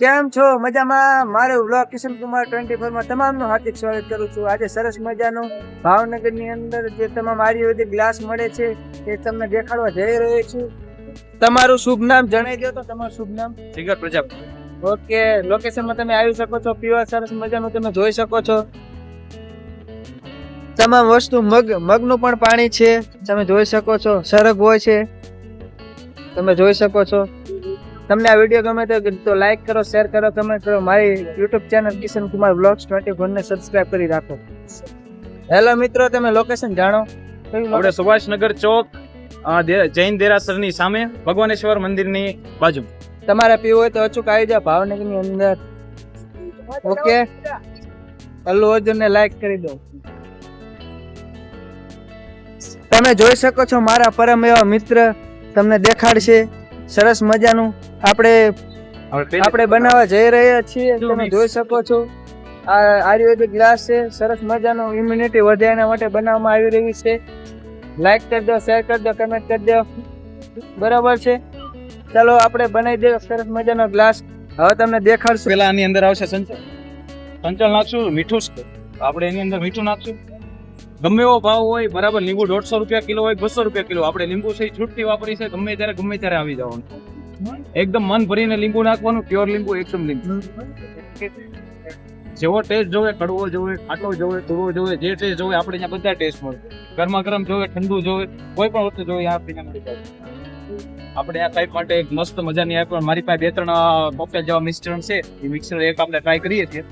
કેમ છો? મજામાં? મારે વ્લોગ કિશન કુમાર ટ્વેન્ટી ફોરમાં તમામનું હાર્દિક સ્વાગત કરું છું. આજે સરસ મજાનું ભાવનગરની અંદર જે તમામ આયુર્વેદિક ગ્લાસ મળે છે તે તમને દેખાડવા જઈ રહ્યો છું. તમારું શુભ નામ જણાવી દો તો તમારું શુભ નામ? જીગર પ્રજાપતિ ઓકે લોકેશનમાં તમે આવી શકો છો પીવા સરસ મજાનું તમે જોઈ શકો છો. તમામ વસ્તુ મગ મગનું પણ પાણી છે તમે જોઈ શકો છો સરગ હોય છે તમે જોઈ શકો છો. તમને આ વીડિયો ગમે તો તો લાઈક કરો શેર કરો કમેન્ટ કરો. મારી YouTube channel Kishan Kumar blogs twenty four ને સબસ્ક્રાઇબ કરી રાખો. હેલો મિત્રો તમે લોકેશન જાણો? આપણે સુભાષનગર ચોક જૈન દેરાસરની સામે ભગવાનેશ્વર મંદિરની બાજુ. તમારે પીવું હોય તો અચૂક આવી જાવ ભાવનગરની અંદર. ઓકે અલ્લુ અર્જુન ને લાઈક કરી દો. તમે જોઈ શકો છો મારા પરમ એવા મિત્ર તમને દેખાડશે. સરસ મજાનું આપણે આપણે બનાવવા જઈ રહ્યા છીએ તમે જોઈ શકો છો. આ આયુર્વેદિક ગ્લાસ છે સરસ મજાનો ઇમ્યુનિટી વધે એના માટે બનાવવામાં આવી રહી છે. લાઈક કરી દો શેર કરી દો કમેન્ટ કરી દો. બરાબર છે? ચાલો આપણે બનાવી દઈએ સરસ મજાનો ગ્લાસ. હવે તમને દેખાડશું. પેલા આની અંદર આવશે સંચળ સંચળ નાખશું મીઠું. આપણે એની અંદર મીઠું નાખશું. ગમે એવો ભાવ હોય, બરાબર, લીંબુ દોઢસો રૂપિયા કિલો હોય, બસો રૂપિયા કિલો. આપણે લીંબુ છે એ છૂટથી વાપરી છે, ગમે ત્યારે ગમે ત્યારે આવી જવાનું. એકદમ મન ભરીને લીંબુ નાખવાનું પ્યોર લીંબુ, એકદમ લીંબુ. જેવો ટેસ્ટ જોવે, કડવો જોવે, ખાટો જોવે તુરો જોવે, જે ટેસ્ટ જોવે, આપણે અહીંયા બધા ટેસ્ટ મળે. ગરમા ગરમ જોવે, ઠંડુ જોવે, કોઈ પણ વસ્તુ જોવે આપણે મળી જાય આપણે આ ટાઈપ માટે એક મસ્ત મજાની આ પણ મારી પાસે બે ત્રણ કોકટેલ જેવા મિશ્રણ છે. એ મિક્સર એક આપણે ટ્રાય કરીએ છીએ.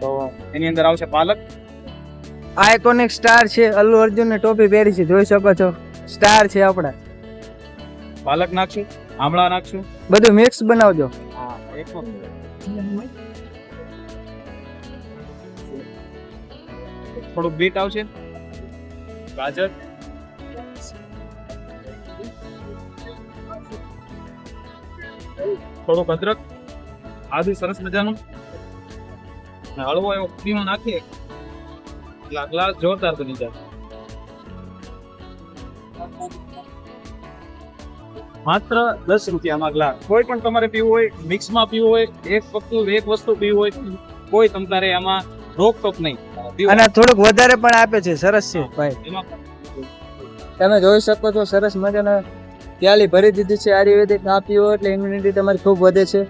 તો એની અંદર આવશે પાલક આઇકોનિક સ્ટાર છે. અલ્લુ અર્જુન ને ટોપી પહેરી છે. જોઈ શકો છો. સ્ટાર છે આપણા. પાલક નાખશું? આમળા નાખશું? બધું મિક્સ બનાવજો. થોડુંક બીટ આવશે. ગાજર. થોડુંક અદરક. આદુ સરસ મજાનું. હળવો એવો પીવો નાખીએ. ગ્લાસ જોરદાર બની જાય. માત્ર દસ રૂપિયામાં ગ્લાસ. કોઈ પણ તમારે પીવું હોય મિક્સમાં પીવું હોય એક વસ્તુ એક વસ્તુ પીવું હોય કોઈ તમારે આમાં રોકટોક નહીં. પીવું. અને થોડુંક વધારે પણ આપે છે સરસ છે ભાઈ. તમે જોઈ શકો છો સરસ મજાના પ્યાલી ભરી દીધી છે આયુર્વેદિક આ પીવો એટલે ઇમ્યુનિટી તમારી ખૂબ વધે છે.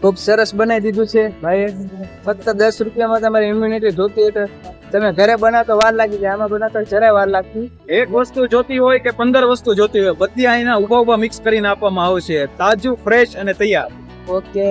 ખૂબ સરસ બનાવી દીધું છે. ભાઈ ફક્ત દસ રૂપિયામાં તમારી ઇમ્યુનિટી જોતી એટલે તમે ઘરે બનાવતો વાર લાગી જાય. આમાં બનાવતો જરાય વાર લાગતી એક વસ્તુ જોતી હોય કે પંદર વસ્તુ જોતી હોય બધી અહીંના ઊભા ઊભા મિક્સ કરીને આપવામાં આવશે તાજું ફ્રેશ અને તૈયાર. ઓકે